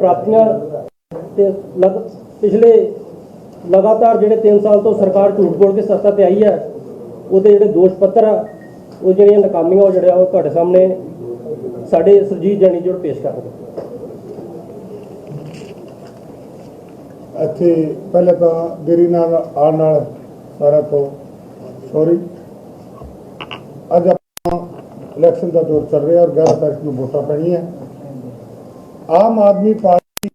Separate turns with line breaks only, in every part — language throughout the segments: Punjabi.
ਪ੍ਰਾਪਤੀਆਂ ਤੇ ਲਗ, ਪਿਛਲੇ ਲਗਾਤਾਰ ਜਿਹੜੇ 3 ਸਾਲ ਤੋਂ ਸਰਕਾਰ ਝੂਠ ਬੋਲ ਕੇ ਸੱਤਾ ਤੇ ਆਈ ਹੈ, ਉਹਦੇ ਜਿਹੜੇ ਦੋਸ਼ ਪੱਤਰ ਆ, ਉਹ ਜਿਹੜੀਆਂ ਨਕਾਮੀਆਂ ਉਹ ਜਿਹੜਾ ਉਹ ਤੁਹਾਡੇ ਸਾਹਮਣੇ ਸਾਡੇ ਸੁਰਜੀਤ ਜਾਨੀ ਜੋੜ ਪੇਸ਼ ਕਰਦੇ
ਇੱਥੇ ਪਹਿਲੇ ਤਾਂ ਦੇਰੀ ਨਾਲ ਆਉਣ ਨਾਲ ਸਾਰਾ ਤੋਂ ਸੌਰੀ ਅੱਜ ਆਪਾਂ ਇਲੈਕਸ਼ਨ ਦਾ ਦੌਰ ਚੱਲ ਰਿਹਾ ਔਰ 11 ਤਾਰੀਖ ਨੂੰ ਵੋਟਾਂ ਪੈਣੀਆਂ। ਆਮ ਆਦਮੀ ਪਾਰਟੀ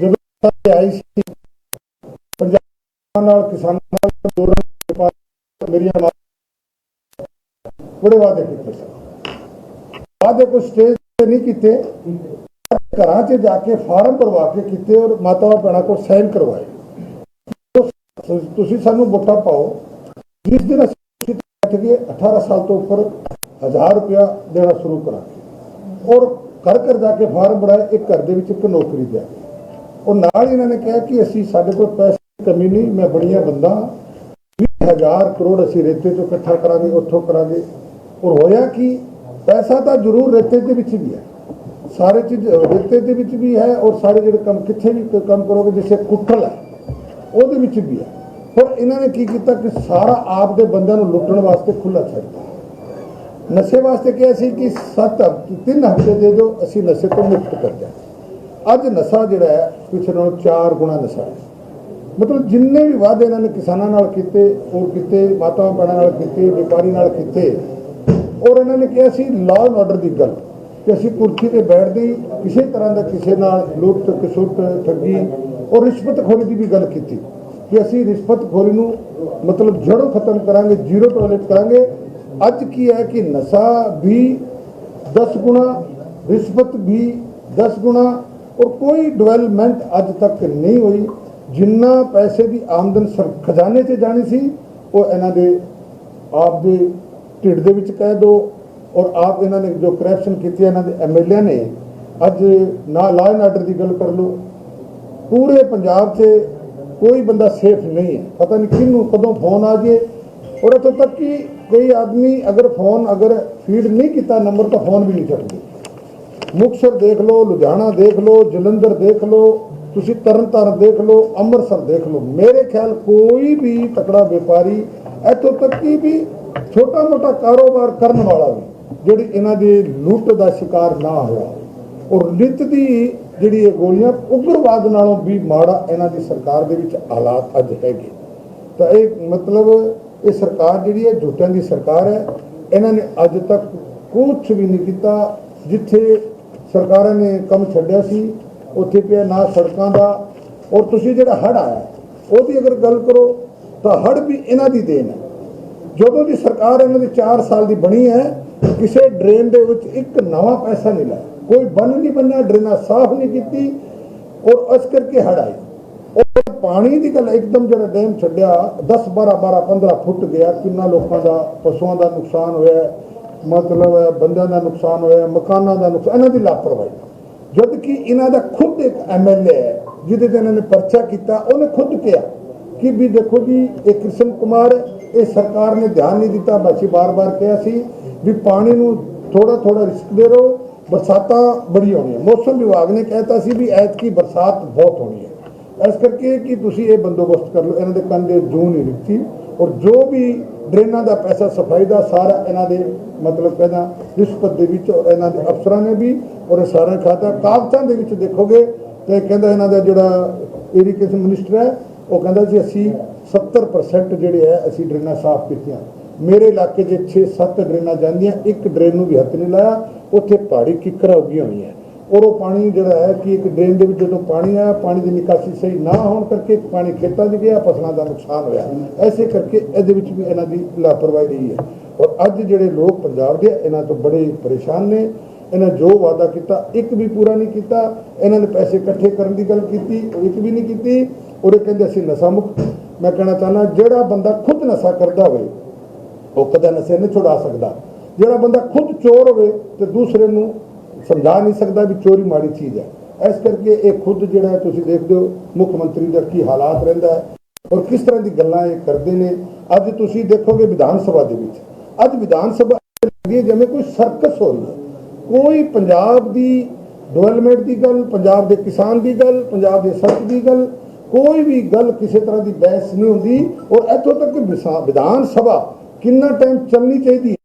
ਜਦੋਂ ਆਈ ਸੀ ਪੰਜਾਬ ਨਾਲ, ਕਿਸਾਨਾਂ ਨਾਲ ਅੰਦੋਲਨ ਮੇਰੀਆਂ ਬੜੇ ਵਾਅਦੇ ਕੀਤੇ ਸਨ। ਵਾਅਦੇ ਕੋਈ ਸਟੇਜ ਤੇ ਨਹੀਂ ਕੀਤੇ। ਘਰਾਂ 'ਚ ਜਾ ਕੇ ਫਾਰਮ ਭਰਵਾ ਕੇ ਕੀਤੇ ਔਰ ਮਾਤਾਵਾਂ ਭੈਣਾਂ ਕੋਲ ਸਾਈਨ ਕਰਵਾਏ। ਤੁਸੀਂ ਸਾਨੂੰ ਵੋਟਾਂ ਪਾਓ। ਜਿਸ ਦਿਨ ਅਸੀਂ ਬੈਠ ਕੇ 18 ਸਾਲ ਤੋਂ ਉੱਪਰ 1000 ਰੁਪਇਆ ਦੇਣਾ ਸ਼ੁਰੂ ਕਰਾਂਗੇ। ਔਰ ਘਰ ਘਰ ਜਾ ਕੇ ਫਾਰਮ ਭਰਾਏ ਇੱਕ ਘਰ ਦੇ ਵਿੱਚ ਇੱਕ ਨੌਕਰੀ ਦਿਆ ਔਰ ਨਾਲ ਹੀ ਇਹਨਾਂ ਨੇ ਕਿਹਾ ਕਿ ਅਸੀਂ ਸਾਡੇ ਕੋਲ ਪੈਸੇ ਦੀ ਕਮੀ ਨਹੀਂ, ਮੈਂ ਬੜੀਆਂ ਬੰਦਾ 20000 ਕਰੋੜ ਅਸੀਂ ਰੇਤੇ ਤੋਂ ਇਕੱਠਾ ਕਰਾਂਗੇ, ਉੱਥੋਂ ਕਰਾਂਗੇ। ਔਰ ਹੋਇਆ ਕਿ, ਪੈਸਾ ਤਾਂ ਜ਼ਰੂਰ ਰੇਤੇ ਦੇ ਵਿੱਚ ਵੀ ਹੈ। ਸਾਰੇ ਚੀਜ਼ ਰੇਤੇ ਦੇ ਵਿੱਚ ਵੀ ਹੈ ਔਰ ਸਾਰੇ ਜਿਹੜੇ ਕੰਮ ਕਿੱਥੇ ਵੀ ਕੰਮ ਕਰੋਗੇ ਜਿਵੇਂ ਕੁੱਟਲ ਹੈ, ਉਹਦੇ ਵਿੱਚ ਵੀ ਹੈ। ਪਰ ਇਹਨਾਂ ਨੇ ਕੀ ਕੀਤਾ ਕਿ ਸਾਰਾ ਆਪ ਦੇ ਬੰਦਿਆਂ ਨੂੰ ਲੁੱਟਣ ਵਾਸਤੇ ਖੁੱਲਾ ਛੱਡਤਾ ਨਸ਼ੇ ਵਾਸਤੇ ਕਿਹਾ ਸੀ ਕਿ 7 ਹਫ਼ਤੇ 3 ਹਫ਼ਤੇ ਦੇ ਦਿਓ, ਅਸੀਂ ਨਸ਼ੇ ਤੋਂ ਮੁਕਤ ਕਰ ਦਿਆਂਗੇ। ਅੱਜ ਨਸ਼ਾ ਜਿਹੜਾ ਹੈ ਪਿਛਲੇ ਨਾਲੋਂ 4 ਗੁਣਾ ਨਸ਼ਾ ਹੈ। ਮਤਲਬ ਜਿੰਨੇ ਵੀ ਵਾਅਦੇ ਇਹਨਾਂ ਨੇ ਕਿਸਾਨਾਂ ਨਾਲ ਕੀਤੇ ਉਹ ਕੀਤੇ ਮਾਤਾਵਾਂ ਭੈਣਾਂ ਨਾਲ ਕੀਤੇ, ਵਪਾਰੀ ਨਾਲ ਕੀਤੇ, ਔਰ ਇਹਨਾਂ ਨੇ ਕਿਹਾ ਸੀ ਲਾਅ ਐਂਡ ਆਰਡਰ ਦੀ ਗੱਲ, ਕਿ ਅਸੀਂ ਕੁਰਸੀ ਤੇ ਬੈਠਦੇ ਕਿਸੇ ਤਰ੍ਹਾਂ ਦਾ ਕਿਸੇ ਨਾਲ ਲੁੱਟ, ਕਸੁੱਟ, ਠੱਗੀ ਔਰ ਰਿਸ਼ਵਤਖੋਰੀ ਦੀ ਵੀ ਗੱਲ ਕੀਤੀ, ਕਿ ਅਸੀਂ ਰਿਸ਼ਵਤਖੋਰੀ ਨੂੰ ਮਤਲਬ ਜੜੋਂ ਖਤਮ ਕਰਾਂਗੇ, ਜ਼ੀਰੋ ਟੋਲਰੇਟ ਕਰਾਂਗੇ ਅੱਜ ਕੀ ਹੈ ਕਿ ਨਸ਼ਾ ਵੀ 10 ਗੁਣਾ, ਰਿਸ਼ਵਤ ਵੀ 10 ਗੁਣਾ ਔਰ ਕੋਈ ਡਿਵੈਲਪਮੈਂਟ ਅੱਜ ਤੱਕ ਨਹੀਂ ਹੋਈ। ਜਿੰਨਾ ਪੈਸੇ ਦੀ ਆਮਦਨ ਸਰ, ਖਜ਼ਾਨੇ 'ਚ ਜਾਣੀ ਸੀ, ਉਹ ਇਹਨਾਂ ਦੇ ਆਪ ਦੇ ਢਿੱਡ ਦੇ ਵਿੱਚ ਕਹਿ ਦੋ ਔਰ ਆਪ ਇਹਨਾਂ ਨੇ ਜੋ ਕਰਪਸ਼ਨ ਕੀਤੀ ਇਹਨਾਂ ਦੇ ਐਮਐਲਏ ਨੇ, ਅੱਜ ਨਾ ਲਾਇਨ ਆਰਡਰ ਦੀ ਗੱਲ ਕਰ ਲਓ। ਪੂਰੇ ਪੰਜਾਬ 'ਚ ਕੋਈ ਬੰਦਾ ਸੇਫ ਨਹੀਂ ਹੈ। ਪਤਾ ਨਹੀਂ ਕਿਹਨੂੰ ਕਦੋਂ ਫੋਨ ਆ ਜੇ ਔਰ ਇੱਥੋਂ ਤੱਕ ਕਿ ਕੋਈ ਆਦਮੀ ਅਗਰ ਫੋਨ ਅਗਰ ਫੀਡ ਨਹੀਂ ਕੀਤਾ ਨੰਬਰ ਤਾਂ ਫੋਨ ਵੀ ਨਹੀਂ ਚੱਕਦੇ। ਮੁਕਤਸਰ ਦੇਖ ਲਓ, ਲੁਧਿਆਣਾ ਦੇਖ ਲਓ, ਜਲੰਧਰ ਦੇਖ ਲਓ, ਤੁਸੀਂ ਤਰਨਤਾਰਨ ਦੇਖ ਲਓ, ਅੰਮ੍ਰਿਤਸਰ ਦੇਖ ਲਓ। ਮੇਰੇ ਖਿਆਲ ਕੋਈ ਵੀ ਤਕੜਾ ਵਪਾਰੀ ਇੱਥੋਂ ਤੱਕ ਕਿ ਵੀ ਛੋਟਾ ਮੋਟਾ ਕਾਰੋਬਾਰ ਕਰਨ ਵਾਲਾ ਵੀ, ਜਿਹੜੀ ਇਹਨਾਂ ਦੇ ਲੁੱਟ ਦਾ ਸ਼ਿਕਾਰ ਨਾ ਹੋਇਆ। ਔਰ ਲਿੱਤ ਦੀ ਜਿਹੜੀ ਇਹ ਗੋਲੀਆਂ ਉਗਰਵਾਦ ਨਾਲੋਂ ਵੀ ਮਾੜਾ ਇਹਨਾਂ ਦੀ ਸਰਕਾਰ ਦੇ ਵਿੱਚ ਹਾਲਾਤ ਅੱਜ ਹੈਗੇ। ਤਾਂ ਇਹ ਮਤਲਬ ਇਹ ਸਰਕਾਰ ਜਿਹੜੀ ਹੈ ਝੂਠਿਆਂ ਦੀ ਸਰਕਾਰ ਹੈ, ਇਹਨਾਂ ਨੇ ਅੱਜ ਤੱਕ ਕੁਝ ਵੀ ਨਹੀਂ ਕੀਤਾ ਜਿੱਥੇ ਸਰਕਾਰਾਂ ਨੇ ਕੰਮ ਛੱਡਿਆ ਸੀ, ਉੱਥੇ ਪਿਆ ਨਾ ਸੜਕਾਂ ਦਾ, ਔਰ ਤੁਸੀਂ ਜਿਹੜਾ ਹੜ ਆਇਆ, ਉਹਦੀ ਅਗਰ ਗੱਲ ਕਰੋ, ਤਾਂ ਹੜ ਵੀ ਇਹਨਾਂ ਦੀ ਦੇਣ ਹੈ। ਜਦੋਂ ਦੀ ਸਰਕਾਰ ਇਹਨਾਂ ਦੀ 4 ਸਾਲ ਦੀ ਬਣੀ ਹੈ, ਕਿਸੇ ਡਰੇਨ ਦੇ ਵਿੱਚ ਇੱਕ ਨਵਾਂ ਪੈਸਾ ਨਹੀਂ ਲਾਇਆ। ਕੋਈ ਬੰਨ ਨਹੀਂ ਬੰਨਾ ਡਰੇਨਾਂ ਸਾਫ਼ ਨਹੀਂ ਕੀਤੀ, ਔਰ ਇਸ ਕਰਕੇ ਹੜ ਆਈ ਉਹ ਪਾਣੀ ਦੀ ਗੱਲ ਇੱਕਦਮ ਜਿਹੜਾ ਡੈਮ ਛੱਡਿਆ 10 12 12 15 ਫੁੱਟ ਗਿਆ, ਕਿੰਨਾ ਲੋਕਾਂ ਦਾ ਪਸ਼ੂਆਂ ਦਾ ਨੁਕਸਾਨ ਹੋਇਆ, ਮਤਲਬ ਹੈ ਬੰਦਿਆਂ ਦਾ ਨੁਕਸਾਨ ਹੋਇਆ, ਮਕਾਨਾਂ ਦਾ ਨੁਕਸਾਨ, ਇਹਨਾਂ ਦੀ ਲਾਪਰਵਾਹੀ। ਜਦ ਕਿ ਇਹਨਾਂ ਦਾ ਖੁਦ ਇੱਕ ਐਮਐਲਏ ਹੈ, ਜਿਹਦੇ ਤੇ ਇਹਨਾਂ ਨੇ ਪਰਚਾ ਕੀਤਾ, ਉਹਨੇ ਖੁਦ ਕਿਹਾ ਕਿ ਵੀ ਦੇਖੋ ਜੀ, ਇਹ ਕ੍ਰਿਸ਼ਨ ਕੁਮਾਰ ਇਹ ਸਰਕਾਰ ਨੇ ਧਿਆਨ ਨਹੀਂ ਦਿੱਤਾ, ਮੈਂ ਅਸੀਂ ਬਾਰ-ਬਾਰ ਕਿਹਾ ਸੀ ਵੀ ਪਾਣੀ ਨੂੰ ਥੋੜਾ ਥੋੜਾ ਰਿਸਕ ਦੇ ਰਹੋ ਬਰਸਾਤਾਂ ਬੜੀ ਹੋਣੀਆਂ। ਮੌਸਮ ਵਿਭਾਗ ਨੇ ਕਹਿਤਾ ਸੀ ਵੀ ਐਤਕੀ ਬਰਸਾਤ ਬਹੁਤ ਹੋਣੀ ਹੈ। ਇਸ ਕਰਕੇ ਕਿ ਤੁਸੀਂ ਇਹ ਬੰਦੋਬਸਤ ਕਰ ਲਓ। ਇਹਨਾਂ ਦੇ ਕੰਨ ਦੇ ਜੂੰ ਨਹੀਂ ਦਿੱਤੀ ਔਰ ਜੋ ਵੀ ਡਰੇਨਾਂ ਦਾ ਪੈਸਾ ਸਫ਼ਾਈ ਦਾ, ਸਾਰਾ ਇਹਨਾਂ ਦੇ ਮਤਲਬ ਕਹਿੰਦਾ, ਰਿਸ਼ਵਤ ਦੇ ਵਿੱਚ ਔਰ ਇਹਨਾਂ ਦੇ ਅਫਸਰਾਂ ਨੇ ਵੀ, ਔਰ ਇਹ ਸਾਰਾ ਖਾਤਾ ਕਾਗਜ਼ਾਂ ਦੇ ਵਿੱਚ ਦੇਖੋਗੇ ਤੇ ਕਹਿੰਦਾ ਇਹਨਾਂ ਦਾ ਜਿਹੜਾ ਇਰੀਗੇਸ਼ਨ ਮਿਨਿਸਟਰ ਹੈ, ਉਹ ਕਹਿੰਦਾ ਜੀ, ਅਸੀਂ 70% ਜਿਹੜੇ ਹੈ, ਅਸੀਂ ਡਰੇਨਾਂ ਸਾਫ਼ ਕੀਤੀਆਂ। ਮੇਰੇ ਇਲਾਕੇ 'ਚ 6-7 ਡਰੇਨਾਂ ਜਾਂਦੀਆਂ, ਇੱਕ ਡਰੇਨ ਨੂੰ ਵੀ ਹੱਥ ਨਹੀਂ ਲਾਇਆ। ਉੱਥੇ ਪਹਾੜੀ ਕਿੱਕਰਾਂ ਉੱਗੀਆਂ ਹੋਈਆਂ। ਔਰ ਉਹ ਪਾਣੀ ਜਿਹੜਾ ਹੈ ਕਿ ਇੱਕ ਡਰੇਨ ਦੇ ਵਿੱਚ ਜਦੋਂ ਪਾਣੀ ਆਇਆ ਪਾਣੀ ਦੀ ਨਿਕਾਸੀ ਸਹੀ ਨਾ ਹੋਣ ਕਰਕੇ ਪਾਣੀ ਖੇਤਾਂ 'ਚ ਗਿਆ ਫਸਲਾਂ ਦਾ ਨੁਕਸਾਨ ਹੋਇਆ। ਐਸੇ ਕਰਕੇ ਇਹਦੇ ਵਿੱਚ ਵੀ ਇਹਨਾਂ ਦੀ ਲਾਪਰਵਾਹੀ ਰਹੀ ਹੈ। ਔਰ ਅੱਜ ਜਿਹੜੇ ਲੋਕ ਪੰਜਾਬ ਦੇ ਆ, ਇਹਨਾਂ ਤੋਂ ਬੜੇ ਪਰੇਸ਼ਾਨ ਨੇ। ਇਹਨਾਂ ਜੋ ਵਾਅਦਾ ਕੀਤਾ ਇੱਕ ਵੀ ਪੂਰਾ ਨਹੀਂ ਕੀਤਾ। ਇਹਨਾਂ ਨੇ ਪੈਸੇ ਇਕੱਠੇ ਕਰਨ ਦੀ ਗੱਲ ਕੀਤੀ ਇੱਕ ਵੀ ਨਹੀਂ ਕੀਤੀ। ਔਰ ਇਹ ਕਹਿੰਦੇ ਅਸੀਂ ਨਸ਼ਾ ਮੁਕਤ ਮੈਂ ਕਹਿਣਾ ਚਾਹੁੰਦਾ ਜਿਹੜਾ ਬੰਦਾ ਖੁਦ ਨਸ਼ਾ ਕਰਦਾ ਹੋਵੇ ਉਹ ਕਦੇ ਨਸ਼ੇ ਨਹੀਂ ਛੁਡਾ ਸਕਦਾ। ਜਿਹੜਾ ਬੰਦਾ ਖੁਦ ਚੋਰ ਹੋਵੇ ਤੇ ਦੂਸਰੇ ਨੂੰ ਸਮਝਾ ਨਹੀਂ ਸਕਦਾ ਵੀ ਚੋਰੀ ਮਾੜੀ ਚੀਜ਼ ਹੈ। ਇਸ ਕਰਕੇ ਇਹ ਖੁਦ ਜਿਹੜਾ ਤੁਸੀਂ ਦੇਖਦੇ ਹੋ, ਮੁੱਖ ਮੰਤਰੀ ਦਾ ਕੀ ਹਾਲਾਤ ਰਹਿੰਦਾ ਹੈ ਔਰ ਕਿਸ ਤਰ੍ਹਾਂ ਦੀ ਗੱਲਾਂ ਇਹ ਕਰਦੇ ਨੇ। ਅੱਜ ਤੁਸੀਂ ਦੇਖੋਗੇ ਵਿਧਾਨ ਸਭਾ ਦੇ ਵਿੱਚ, ਅੱਜ ਵਿਧਾਨ ਸਭਾ ਲੱਗੀ ਜਿਵੇਂ ਕੋਈ ਸਰਕਸ ਹੋ ਰਹੀ ਹੈ, ਕੋਈ ਪੰਜਾਬ ਦੀ ਡਿਵੈਲਪਮੈਂਟ ਦੀ ਗੱਲ, ਪੰਜਾਬ ਦੇ ਕਿਸਾਨ ਦੀ ਗੱਲ, ਪੰਜਾਬ ਦੇ ਸੱਚ ਦੀ ਗੱਲ, ਕੋਈ ਵੀ ਗੱਲ ਕਿਸੇ ਤਰ੍ਹਾਂ ਦੀ ਬਹਿਸ ਨਹੀਂ ਹੁੰਦੀ। ਔਰ ਇੱਥੋਂ ਤੱਕ ਕਿ ਵਿਸਾ- ਵਿਧਾਨ ਸਭਾ ਕਿੰਨਾ ਟਾਈਮ ਚੱਲਣੀ ਚਾਹੀਦੀ